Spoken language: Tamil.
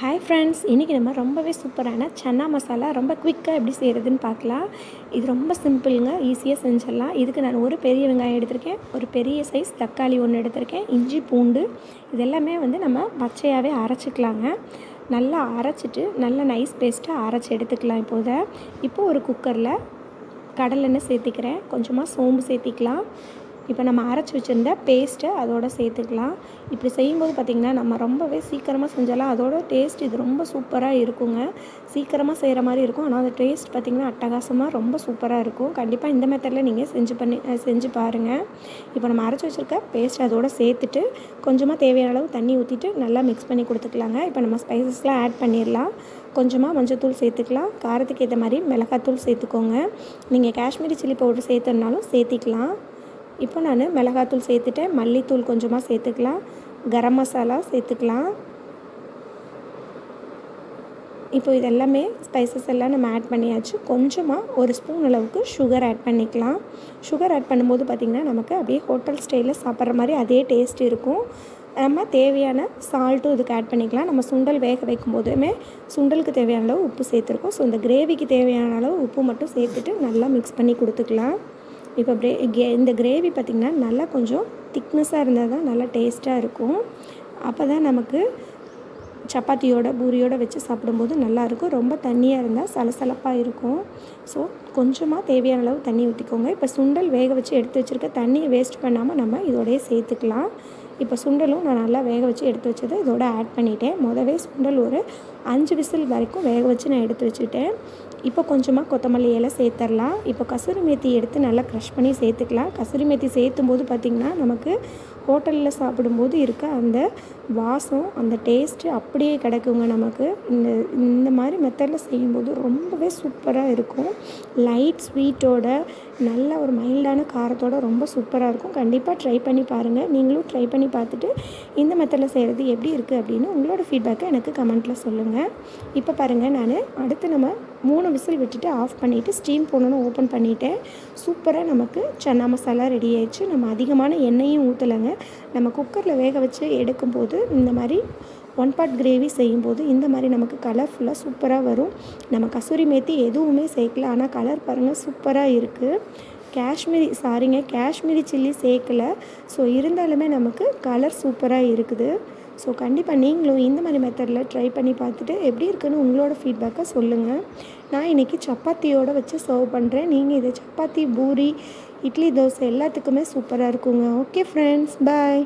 ஹாய் ஃப்ரெண்ட்ஸ் இன்றைக்கி நம்ம ரொம்பவே சூப்பரான சன்னா மசாலா ரொம்ப குவிக்காக எப்படி செய்கிறதுன்னு பார்க்கலாம். இது ரொம்ப சிம்பிளுங்க ஈஸியாக செஞ்சிடலாம். இதுக்கு நான் ஒரு பெரிய வெங்காயம் எடுத்திருக்கேன் ஒரு பெரிய சைஸ் தக்காளி ஒன்று எடுத்திருக்கேன் இஞ்சி பூண்டு. இது எல்லாமே வந்து நம்ம பச்சையாகவே அரைச்சிக்கலாங்க. நல்லா அரைச்சிட்டு நல்ல நைஸ் பேஸ்ட்டாக அரைச்சி எடுத்துக்கலாம் இப்போதை. இப்போது ஒரு குக்கரில் கடலெண்ணெய் சேர்த்திக்கிறேன். கொஞ்சமாக சோம்பு சேர்த்திக்கலாம். இப்போ நம்ம அரைச்சி வச்சுருந்த பேஸ்ட்டை அதோட சேர்த்துக்கலாம். இப்படி செய்யும்போது பார்த்திங்கன்னா நம்ம ரொம்பவே சீக்கிரமாக செஞ்சாலும் அதோட டேஸ்ட் இது ரொம்ப சூப்பராக இருக்குங்க. சீக்கிரமாக செய்கிற மாதிரி இருக்கும். ஆனால் அந்த டேஸ்ட் பார்த்திங்கன்னா அட்டகாசமாக ரொம்ப சூப்பராக இருக்கும். கண்டிப்பாக இந்த மெத்தடில் நீங்கள் செஞ்சு பண்ணி செஞ்சு பாருங்கள் இப்போ நம்ம அரைச்சி வச்சுருக்க பேஸ்ட் அதோட சேர்த்துட்டு கொஞ்சமாக தேவையான அளவு தண்ணி ஊற்றிட்டு நல்லா மிக்ஸ் பண்ணி கொடுத்துக்கலாங்க. இப்போ நம்ம ஸ்பைசஸ்லாம் ஆட் பண்ணிடலாம். கொஞ்சமாக மஞ்சத்தூள் சேர்த்துக்கலாம். காரத்துக்கு ஏற்ற மாதிரி மிளகாத்தூள் சேர்த்துக்கோங்க. நீங்கள் காஷ்மீரி சில்லி பவுடர் சேர்த்துனாலும் சேர்த்திக்கலாம். இப்போ நான் மிளகாத்தூள் சேர்த்துட்டேன். மல்லித்தூள் கொஞ்சமாக சேர்த்துக்கலாம். கரம் மசாலா சேர்த்துக்கலாம். இப்போ இது எல்லாமே ஸ்பைசஸ் எல்லாம் நம்ம ஆட் பண்ணியாச்சு. கொஞ்சமாக ஒரு ஸ்பூன் அளவுக்கு சுகர் ஆட் பண்ணிக்கலாம். சுகர் ஆட் பண்ணும்போது பார்த்திங்கன்னா நமக்கு அப்படியே ஹோட்டல் ஸ்டைலில் சாப்பிட்ற மாதிரி அதே டேஸ்ட் இருக்கும். நம்ம தேவையான சால்ட்டும் இதுக்கு ஆட் பண்ணிக்கலாம். நம்ம சுண்டல் வேக வைக்கும் போதுமே சுண்டலுக்கு தேவையான அளவு உப்பு சேர்த்துருக்கோம். ஸோ இந்த கிரேவிக்கு தேவையான அளவு உப்பு மட்டும் சேர்த்துட்டு நல்லா மிக்ஸ் பண்ணி கொடுத்துக்கலாம். இப்போ ப்ரே இந்த கிரேவி பார்த்திங்கன்னா நல்லா கொஞ்சம் திக்னஸாக இருந்தால் தான் நல்லா டேஸ்ட்டாக இருக்கும். அப்போ தான் நமக்கு சப்பாத்தியோட பூரியோட வச்சு சாப்பிடும்போது நல்லாயிருக்கும் ரொம்ப தண்ணியாக இருந்தால் சலசலப்பாக இருக்கும். ஸோ கொஞ்சமாக தேவையான அளவு தண்ணி ஊற்றிக்கோங்க இப்போ சுண்டல் வேக வச்சு எடுத்து வச்சுருக்க தண்ணியை வேஸ்ட் பண்ணாமல் நம்ம இதோடய சேர்த்துக்கலாம். இப்போ சுண்டலும் நான் நல்லா வேக வச்சு எடுத்து வச்சது இதோட ஆட் பண்ணிட்டேன். முதவே சுண்டல் ஒரு அஞ்சு விசில் வரைக்கும் வேக வச்சு நான் எடுத்து வச்சுட்டேன். இப்போ கொஞ்சமாக கொத்தமல்லி இலை சேர்த்துடலாம் இப்போ கசூரி மேத்தி எடுத்து நல்லா க்ரஷ் பண்ணி சேர்த்துக்கலாம். கசூரி மேத்தி சேர்த்தும் போது பார்த்திங்கன்னா நமக்கு ஹோட்டலில் சாப்பிடும்போது இருக்க அந்த வாசம் அந்த டேஸ்ட்டு அப்படியே கிடைக்குங்க நமக்கு. இந்த இந்த மாதிரி மெத்தடில் செய்யும்போது ரொம்பவே சூப்பராக இருக்கும். லைட் ஸ்வீட்டோட நல்ல ஒரு மைல்டான காரத்தோட ரொம்ப சூப்பராக இருக்கும். கண்டிப்பாக ட்ரை பண்ணி பாருங்கள் நீங்களும் ட்ரை பண்ணி பார்த்துட்டு இந்த மெத்தடில் செய்கிறது எப்படி இருக்குது அப்படின்னு உங்களோட ஃபீட்பேக்கை எனக்கு கமெண்ட்டில் சொல்லுங்கள் இப்போ பாருங்கள் நான் அடுத்து நம்ம மூணு விசில் விட்டுட்டு ஆஃப் பண்ணிவிட்டு ஸ்டீம் போனோன்னு ஓப்பன் பண்ணிவிட்டேன் சூப்பராக நமக்கு சன்னா மசாலா ரெடி ஆயிடுச்சு. நம்ம அதிகமான எண்ணெயும் ஊற்றலைங்க நம்ம குக்கரில் வேக வச்சு எடுக்கும்போது இந்த மாதிரி ஒன் பார்ட் கிரேவி செய்யும்போது இந்த மாதிரி நமக்கு கலர்ஃபுல்லாக சூப்பராக வரும். நம்ம கசூரி மேத்தி எதுவுமே சேர்க்கல ஆனால் கலர் பாருங்கள் சூப்பராக இருக்குது காஷ்மீரி சாரிங்க காஷ்மீரி சில்லி சேர்க்கலை. ஸோ இருந்தாலுமே நமக்கு கலர் சூப்பராக இருக்குது. ஸோ கண்டிப்பாக நீங்களும் இந்த மாதிரி மெத்தடில் ட்ரை பண்ணி பார்த்துட்டு எப்படி இருக்குன்னு உங்களோட ஃபீட்பேக்கை சொல்லுங்கள் நான் இன்றைக்கி சப்பாத்தியோடு வச்சு சர்வ் பண்ணுறேன் நீங்கள் இதை சப்பாத்தி பூரி இட்லி தோசை எல்லாத்துக்குமே சூப்பராக இருக்குங்க. Okay friends bye